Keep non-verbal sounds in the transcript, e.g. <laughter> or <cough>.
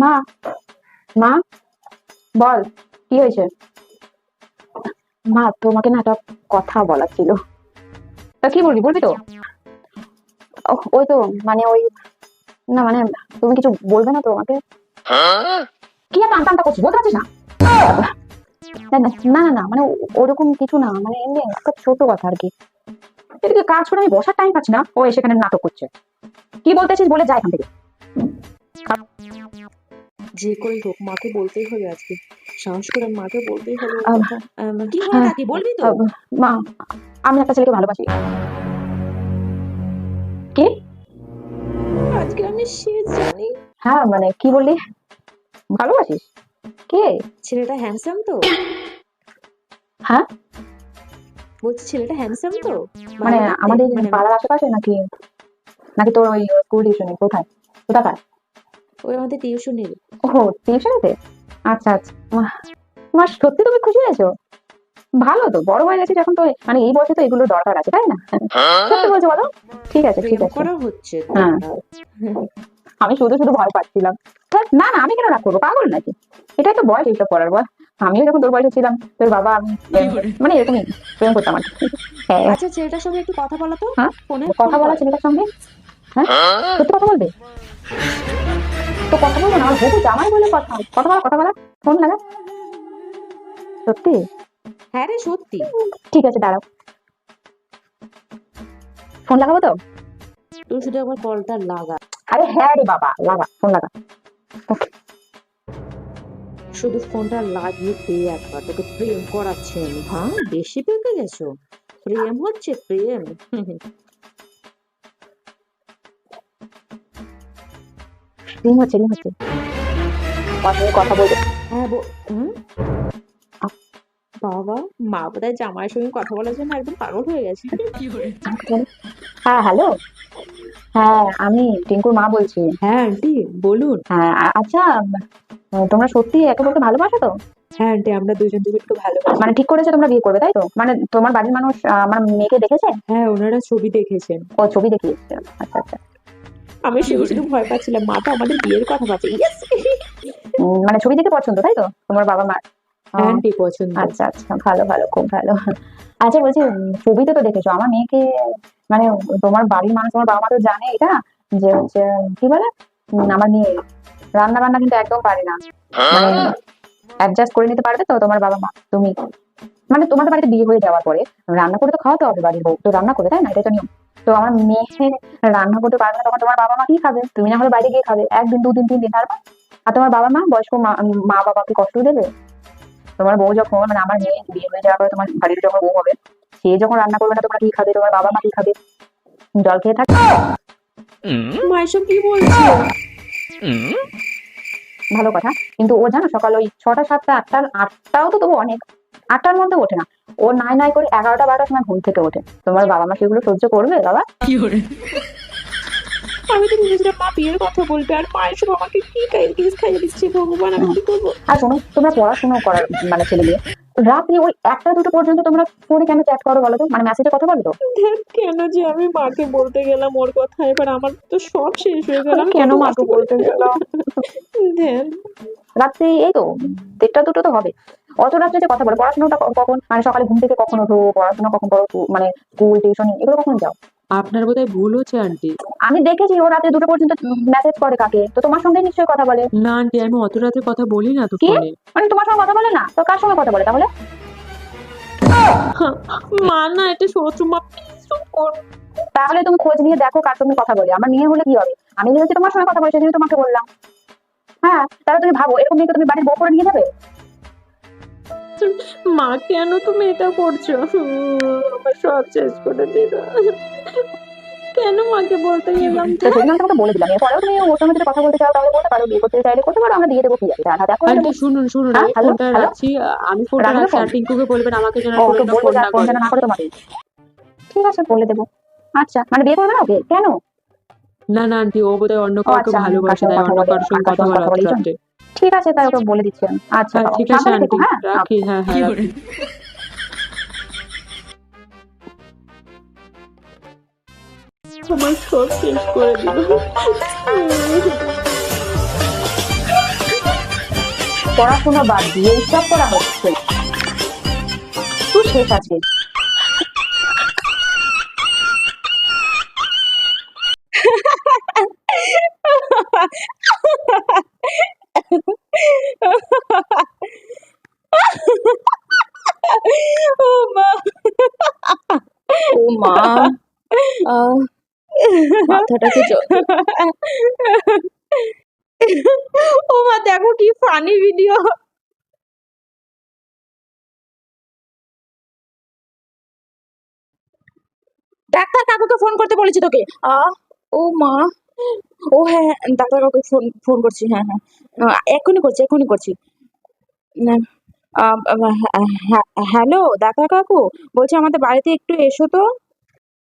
মা মা, বল, কি হয়েছে? মা, তোমাকে না একটা কথা বলার ছিল। তা কি বলবি বলবি তো? ওই তো মানে ওই, না মানে তুমি কিছু বলবে না তো আমাকে? কি একটা আনটা আনটা করছিস, বলতে পারছিস না? না না মানে ওরকম কিছু না মানে এমনি একটা ছোট কথা আর কি। এদিকে কাজ করে আমি বসার টাইম পাচ্ছি না, ও এসে এখানে নাটক করছে। কি বলতেছিস বলে যাই এখান থেকে। যে করে হোক মাকে বলতেই হবে আজকে। সাহস করে মাকে বলতেই হবে। কি হলো হ্যাঁ, নাকি? বলবি তো? মা আমি একটা ছেলেকে ভালোবাসি। কি? আজকে আমি সে জানি। হ্যাঁ মানে কি বললি? ভালোবাসিস? কে? ছেলেটা হ্যান্ডসাম তো? হ্যাঁ? বলছি ছেলেটা হ্যান্ডসাম তো? মানে আমাদের মানে পাড়ার আশেপাশে নাকি? নাকি তোর ওই স্কুল টিউশনে কোথায়? কোথাকার? ওই আমাদের টিউশন টিউশনের ও টিউশনেতে আচ্ছা আচ্ছা। মা- মা সত্যি তুমি খুশি আছো ভালো তো বড় হয়ে গেছিস এখন তো মানে এই বয়সে তো এগুলো দরকার আছে তাই না? সত্যি বলছো বলো? ঠিক আছে ঠিক আছে। করা হচ্ছে হ্যাঁ। আমি শুধু শুধু ভয় পাচ্ছিলাম। ধ্যাৎ, না না আমি কেন রাগ করব? পাগল নাকি? এটাই তো বয়স এইসব করার বল। আমিও যখন তোর বয়সে ছিলাম তোর বাবা আমি মানে এরকমই প্রেম করতাম আর হ্যাঁ। আচ্ছা ছেলেটার সঙ্গে একটু কথা বলা তো। হ্যাঁ? ফোনে কথা বলা ছেলেটার সঙ্গে। হ্যাঁ? সত্যি কথা বলবে? তো কথা বলব না জামাই বলে কথা কথা বলা কথা বলা। ফোন লাগা সত্যি? হ্যাঁ রে সত্যি। ঠিক আছে দাঁড়াও। ফোন লাগাবো তো? তুই শুধু একবার কলটা লাগা। আরে হ্যাঁ রে বাবা লাগা ফোন লাগা। শুধু ফোনটা লাগিয়ে দে একবার তোকে প্রেম করাচ্ছে আমি। হ্যাঁ। বেশি পেকে গেছো? প্রেম হচ্ছে প্রেম। রিং হচ্ছে রিং হচ্ছে আমার সঙ্গে কথা বলবে। হ্যাঁ হুম? বাবা মা বোধহয় সঙ্গে কথা বলার জন্য একদম পাগল হয়ে গেছে। হ্যাঁ হ্যালো। হ্যাঁ আমি টিঙ্কুর মা বলছি। হ্যাঁ আন্টি বলুন। হ্যাঁ আচ্ছা তোমরা সত্যি একে অপরকে ভালোবাসো তো? হ্যাঁ আন্টি আমরা দুজন দুজনকে ভালোবাসি। মানে ঠিক করেছ তোমরা বিয়ে করবে তাই তো? মানে তোমার বাড়ির মানুষ আমার মেয়েকে দেখেছে? হ্যাঁ ওনারা ছবি দেখেছেন। ও ছবি দেখিয়েছে। আচ্ছা আচ্ছা। আমি শুধু শুধু ভয় পাচ্ছিলাম। মা তো আমাদের বিয়ের কথা ভাবছে ইয়েস মানে ছবি দেখে পছন্দ তাই তো? তোমার বাবা মা আন্টি পছন্দ। আচ্ছা আচ্ছা ভালো ভালো খুব ভালো। আচ্ছা বলছি ছবিতে তো দেখেছ। আমার মেয়েকে মানে তোমার বাড়ির মানুষ তোমার বাবা মা তো জানে এটা যে হচ্ছে কি বলে? আমার মেয়ে। রান্না বান্না কিন্তু একদম পারে না। মানে অ্যাডজাস্ট করে নিতে পারবে তো তোমার বাবা মা তুমি? মানে তোমাদের বাড়িতে বিয়ে হয়ে যাওয়ার পরে রান্না করে তো খাওয়াতে হবে বাড়ির বউ। তো রান্না করে তাই না? এটা তো নিয়ম। তো আমার মেয়ে রান্না করতে পারবে না তখন তোমার বাবা মা কি খাবে? তুমি না হলে বাইরে গিয়ে খাবে। একদিন দুদিন তিন দিন তারপর? আর তোমার বাবা মা বয়স্ক মা বাবাকে কষ্ট দেবে? তোমার বউ যখন মানে আমার মেয়ে বিয়ে হয়ে যাওয়ার পরে তোমার বাড়ির যখন বউ হবে সে যখন রান্না করবে না তোমরা কি খাবে? তোমার বাবা মা কি খাবে? জল খেয়ে থাকবে মা এসব কি বলছো? ভালো কথা। কিন্তু ও জানো সকাল ওই ছটা সাতটা আটটা আটটাও তো তবু অনেক। আটটার মধ্যে ওঠে না। ও নাই নাই করে এগারোটা বারোটার সময় ঘুম থেকে ওঠে। তোমার বাবা মা সেগুলো সহ্য করবে বাবা? আমি তো ভেবেছিলাম মা বিয়ের কথা বলবে আর মা এসব আমাকে কি কাইকিস খাইয়ে দিচ্ছে ভগবান আমি কি করব? আর শোনো তোমরা পড়াশোনা করার মানে ছেলে মেয়ে। রাত্রি ওই একটা দুটো পর্যন্ত তোমরা ফোনে কেন চ্যাট করো বলো তো? মানে মেসেজে কথা বলো তো? কেন যে আমি মাকে বলতে গেলাম ওর কথা এবার আমার তো সব শেষ হয়ে গেল কেন মাকে করে- বলতে গেলাম? রাত্রি এই তো দেড়টা দুটো তো হবে। অত রাত্রে যে কথা বলো পড়াশোনাটা কখন? মানে সকালে ঘুম থেকে কখন ওঠো পড়াশোনা কখন করো মানে স্কুল টিউশন এগুলো কখন যাও? আপনার বোধহয় ভুল হচ্ছে আন্টি আমি দেখেছি ও রাতে দুটো পর্যন্ত মেসেজ করে কাকে তো তোমার সঙ্গে নিশ্চয়ই কথা বলে। না আন্টি আমি অত রাতে কথা বলি না তো ফোনে মানে তোমার সঙ্গে কথা বলে না? তো কার সঙ্গে কথা বলে তাহলে? <laughs> মা না এটা শত্রু মা please চুপ কর। তাহলে তুমি খোঁজ নিয়ে দেখো কার সঙ্গে কথা বলে। আমার মেয়ে হলে কি হবে? আমি যেহেতু তোমার সঙ্গে কথা বলে সেজন্য তোমাকে বললাম। হ্যাঁ তাহলে তুমি ভাবো এরকম মেয়েকে তুমি বাড়ির বউ করে নিয়ে যাবে? মা কেন তুমি এটা করছ? আমার সব শেষ করে দিল। কেন মাকে বলতে গেলাম তোমাকে বলে দিলাম এরপরেও তুমি ওর সঙ্গে যদি কথা বলতে চাও তাহলে বলতে পারো বিয়ে করতে চাইলে করতে পারো আমরা দিয়ে দেবো কি আছে আর দেখো আন্টি শুনুন শুনুন হ্যাঁ, আমি ফোনটা রাখছি আমি ফোনটা রাখছি আর টিঙ্কুকে বলবেন আমাকে যেন ফোনটা বলব না করে তোমাকে। ঠিক আছে বলে দেবো। আচ্ছা মানে বিয়ে করবে না ওকে? কেন? না না আন্টি ও বোধহয় অন্য কাউকে আচ্ছা, ভালোবাসে তাই অন্য কারোর সঙ্গে কথা বলা ঠিক আছে তাই ওকে বলে দিচ্ছি আমি। আচ্ছা হ্যাঁ ঠিক আছে আন্টি। হ্যাঁ? রাখি হ্যাঁ হ্যাঁ। আমার সব শেষ করে দিল। পড়াশোনা বাদ দিয়ে এইসব করা হচ্ছে। তুই শেষ আছিস ও মা ও মা ও দেখো কি ফানি ভিডিও ডাক্তার কাকুকে ফোন করতে বলেছি তোকে। আহ ও মা। ও হ্যাঁ হ্যাঁ ডাক্তার কাকুকে ফোন ফোন করছি হ্যাঁ হ্যাঁ। এক্ষুনি করছি এক্ষুনি করছি। না, হ্যাঁ, হ্যালো দাদা কাকু বলছি আমাদের বাড়িতে একটু এসো তো।